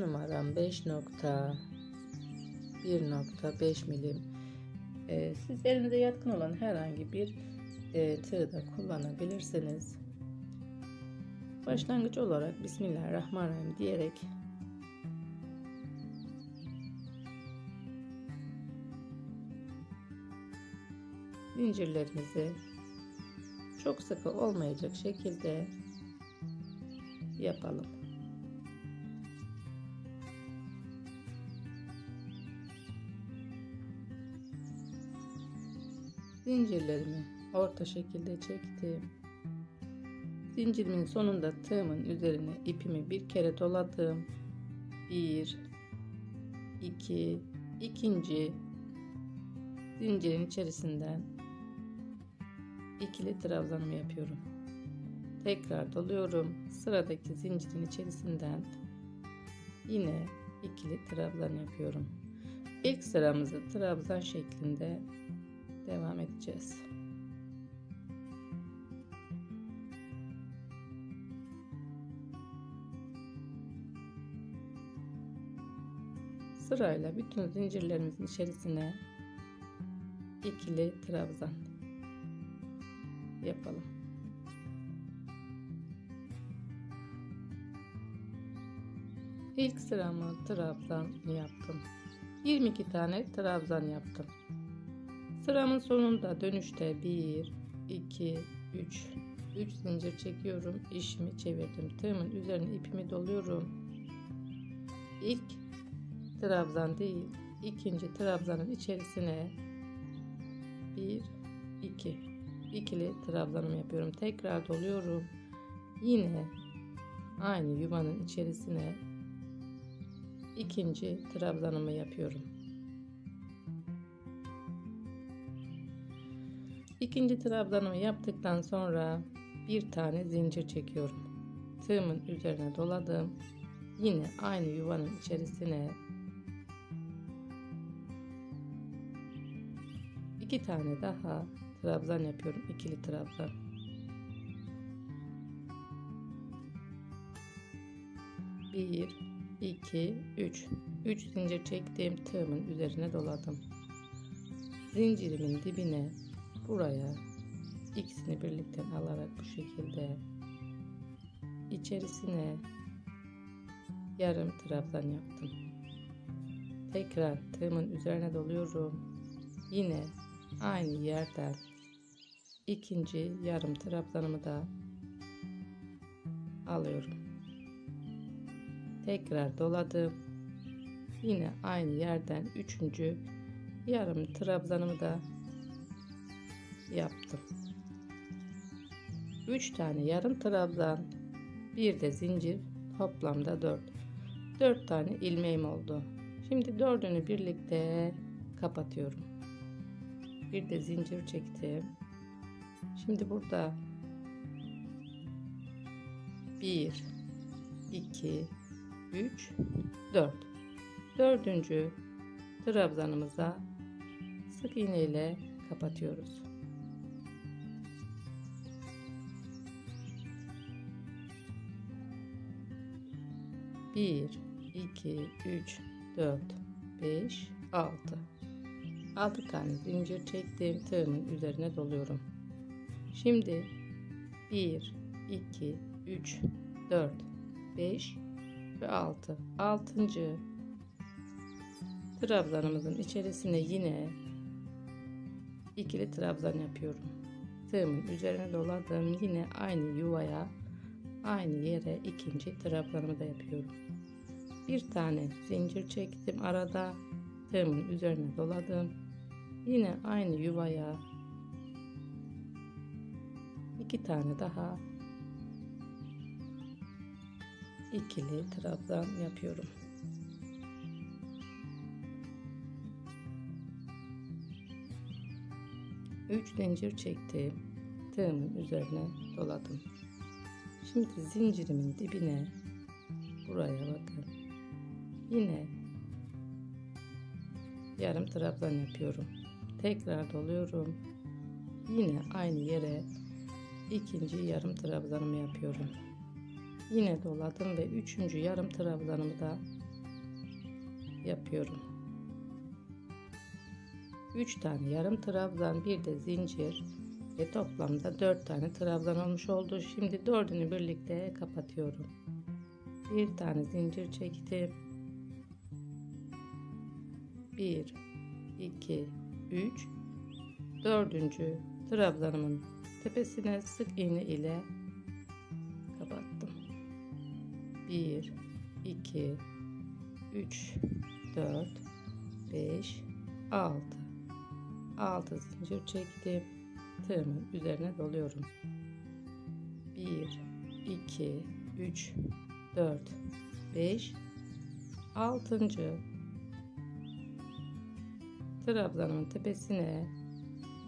numaram 5.1.5 milim. Ee, siz elinize yatkın olan herhangi bir e, tığ da kullanabilirsiniz. Başlangıç olarak Bismillahirrahmanirrahim diyerek zincirlerimizi çok sıkı olmayacak şekilde yapalım. Zincirlerimi orta şekilde çektim. Zincirimin sonunda tığımın üzerine ipimi bir kere doladım. Bir, iki, ikinci zincirin içerisinden ikili trabzanımı yapıyorum. Tekrar doluyorum. Sıradaki zincirin içerisinden yine ikili trabzan yapıyorum. İlk sıramızı trabzan şeklinde devam edeceğiz. Sırayla bütün zincirlerimizin içerisine ikili trabzan yapalım. İlk sıramı trabzan yaptım. 22 tane trabzan yaptım. Sıramın sonunda dönüşte 1, 2, 3, 3 zincir çekiyorum. İşimi çevirdim. Tığımın üzerine ipimi doluyorum. İlk trabzan değil, ikinci trabzanın içerisine 1, 2, ikili trabzanımı yapıyorum. Tekrar doluyorum. Yine aynı yuvanın içerisine ikinci trabzanımı yapıyorum. İkinci trabzanımı yaptıktan sonra bir tane zincir çekiyorum. Tığımın üzerine doladım. Yine aynı yuvanın içerisine iki tane daha trabzan yapıyorum. ikili trabzan. Bir, iki, üç. Üç zincir çektiğim tığımın üzerine doladım. Zincirimin dibine buraya ikisini birlikte alarak bu şekilde içerisine yarım trabzan yaptım. Tekrar tığımın üzerine doluyorum. Yine aynı yerden ikinci yarım trabzanımı da alıyorum. Tekrar doladım. Yine aynı yerden üçüncü yarım trabzanımı da yaptım. 3 tane yarım trabzan, bir de zincir, toplamda 4. 4 tane ilmeğim oldu. Şimdi dördünü birlikte kapatıyorum. Bir de zincir çektim. Şimdi burada 1 2 3 4 dördüncü trabzanımıza sık iğne ile kapatıyoruz. Bir, iki, üç, dört, beş, altı. Altı tane zincir çektim. Tığımın üzerine doluyorum. Şimdi 1, 2, 3, 4, 5 ve 6. 6. trabzanımızın içerisine yine ikili trabzan yapıyorum. Tığımın üzerine doladım. Yine aynı yuvaya aynı yere ikinci trabzanımı da yapıyorum. Bir tane zincir çektim arada tığımın üzerine doladım. Yine aynı yuvaya iki tane daha ikili trabzan yapıyorum. Üç zincir çektim. Tığımın üzerine doladım. Şimdi zincirimin dibine buraya bakın. Yine yarım trabzan yapıyorum. Tekrar doluyorum. Yine aynı yere ikinci yarım trabzanımı yapıyorum. Yine doladım ve üçüncü yarım trabzanımı da yapıyorum. 3 tane yarım trabzan bir de zincir ve toplamda 4 tane trabzan olmuş oldu. Şimdi dördünü birlikte kapatıyorum. Bir tane zincir çektim. 1 2 3 dördüncü trabzanımın tepesine sık iğne ile kapattım. 1 2 3 4 5 6 6 zincir çektim tığımın üzerine doluyorum. 1 2 3 4 5 6. trabzanımın tepesine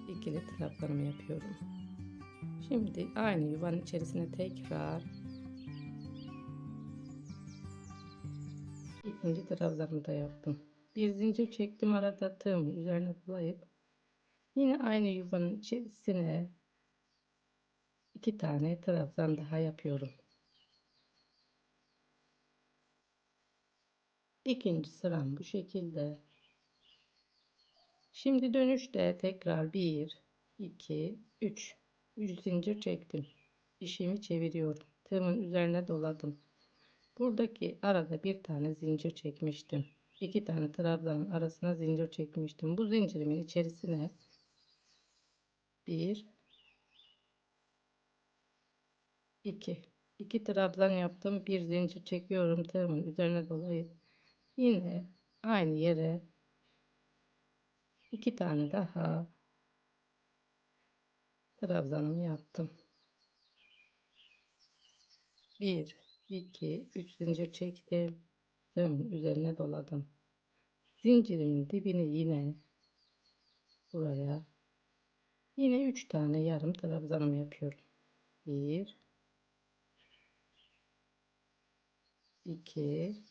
ikili trabzanımı yapıyorum. Şimdi aynı yuvanın içerisine tekrar ikinci trabzanımı da yaptım. Bir zincir çektim arada tığımı üzerine dolayıp yine aynı yuvanın içerisine iki tane trabzan daha yapıyorum. İkinci sıram bu şekilde. Şimdi dönüşte tekrar 1 2 3 3 zincir çektim. İşimi çeviriyorum. Tığımın üzerine doladım. Buradaki arada bir tane zincir çekmiştim. İki tane trabzanın arasına zincir çekmiştim. Bu zincirimin içerisine bir iki iki trabzan yaptım. Bir zincir çekiyorum tığımın üzerine dolayıp yine aynı yere iki tane daha trabzanımı yaptım. Bir, iki, üç zincir çektim. Tığımın üzerine doladım. Zincirimin dibini yine buraya yine 3 tane yarım trabzanım yapıyorum. 1 2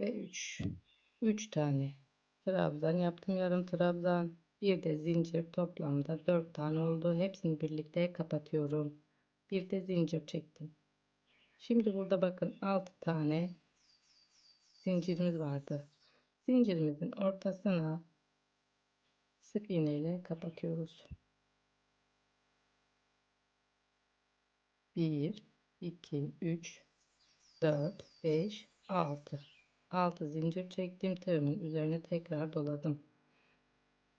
ve 3 3 tane trabzan yaptım yarım trabzan. Bir de zincir toplamda 4 tane oldu. Hepsini birlikte kapatıyorum. Bir de zincir çektim. Şimdi burada bakın 6 tane zincirimiz vardı. Zincirimizin ortasına sık iğne ile kapatıyoruz. 1 2 3 4 5 6 6 zincir çektim tığımın üzerine tekrar doladım.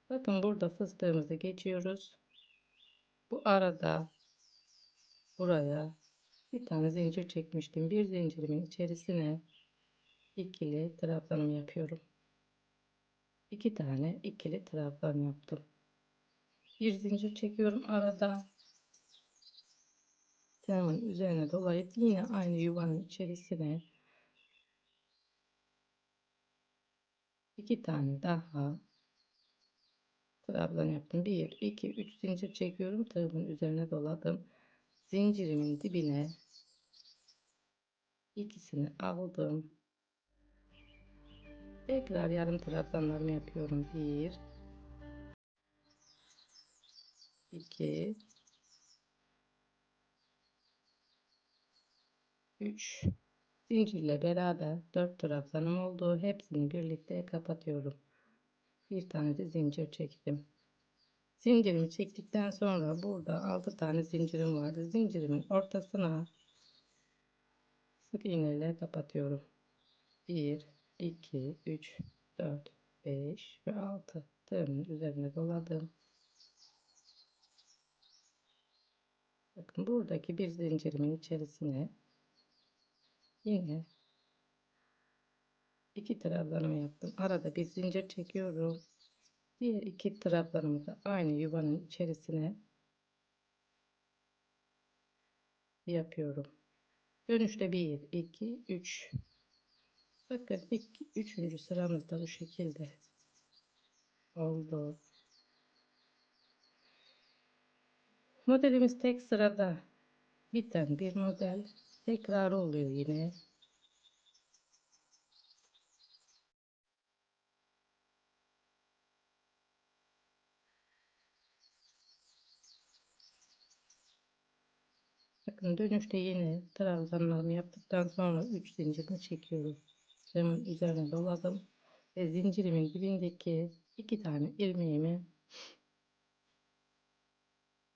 Bakın burada fıstığımızı geçiyoruz. Bu arada buraya bir tane zincir çekmiştim. Bir zincirimin içerisine ikili trabzanım yapıyorum. İki tane ikili trabzan yaptım. Bir zincir çekiyorum arada. Tığımın üzerine dolayıp yine aynı yuvanın içerisine iki tane daha trabzan yaptım. 1 2 3 zincir çekiyorum. Tığımın üzerine doladım. Zincirimin dibine ikisini aldım. Tekrar yarım trabzanlarımı yapıyorum. 1 2 3 zincirle beraber 4 trabzanım oldu. Hepsini birlikte kapatıyorum. Bir tane de zincir çektim. Zincirimi çektikten sonra burada 6 tane zincirim vardı. Zincirimin ortasına sık iğne ile kapatıyorum. 1 2 3 4 5 ve 6 tığımın üzerine doladım. Bakın buradaki bir zincirimin içerisine yine iki trabzanımı yaptım. Arada bir zincir çekiyorum. Diğer iki trabzanımı da aynı yuvanın içerisine yapıyorum. Dönüşte 1, 2, 3. Bakın ilk, üçüncü sıramızda bu şekilde oldu. Modelimiz tek sırada biten bir model. Tekrar oluyor yine. Bakın dönüşte yine trabzanlarımı yaptıktan sonra 3 zincirini çekiyorum. Tığımın üzerine doladım ve zincirimin dibindeki iki tane ilmeğimi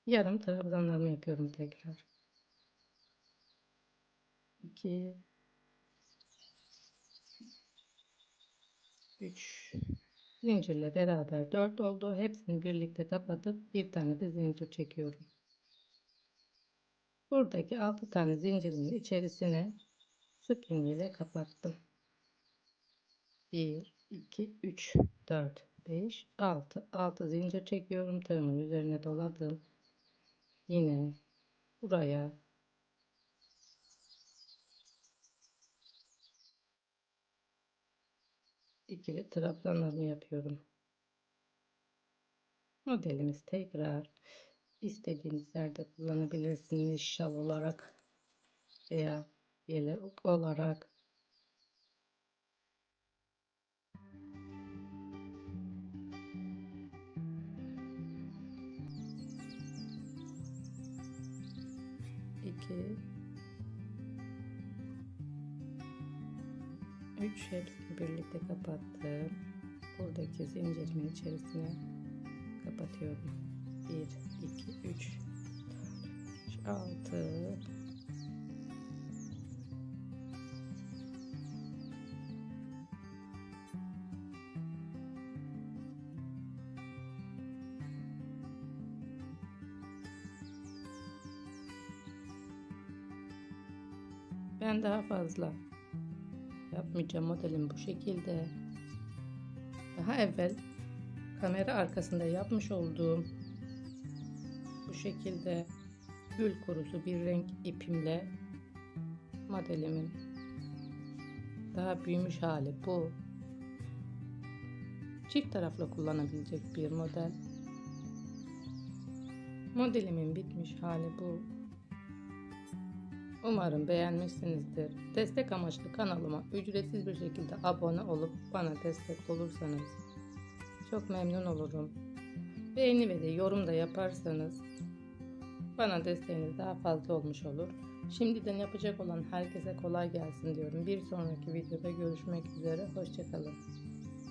yarım trabzanlarımı yapıyorum tekrar. 2 3 zincirle beraber 4 oldu. Hepsini birlikte kapatıp bir tane de zincir çekiyorum. Buradaki 6 tane zincirin içerisine sık iğne ile kapattım. 1 2 3 4 5 6 6 zincir çekiyorum. Tığımın üzerine doladım. Yine buraya ikili trabzanlarını yapıyorum. Modelimiz tekrar istediğiniz yerde kullanabilirsiniz. Şal olarak veya yelek olarak. 3 hepsini şey birlikte kapattım. Buradaki zincirimin içerisine kapatıyorum. 1, 2, 3, 4, 6, ben daha fazla yapmayacağım modelim bu şekilde. Daha evvel kamera arkasında yapmış olduğum bu şekilde gül kurusu bir renk ipimle modelimin daha büyümüş hali bu. Çift taraflı kullanabilecek bir model. Modelimin bitmiş hali bu. Umarım beğenmişsinizdir. Destek amaçlı kanalıma ücretsiz bir şekilde abone olup bana destek olursanız çok memnun olurum. Beğeni ve de yorum da yaparsanız bana desteğiniz daha fazla olmuş olur. Şimdiden yapacak olan herkese kolay gelsin diyorum. Bir sonraki videoda görüşmek üzere. Hoşçakalın.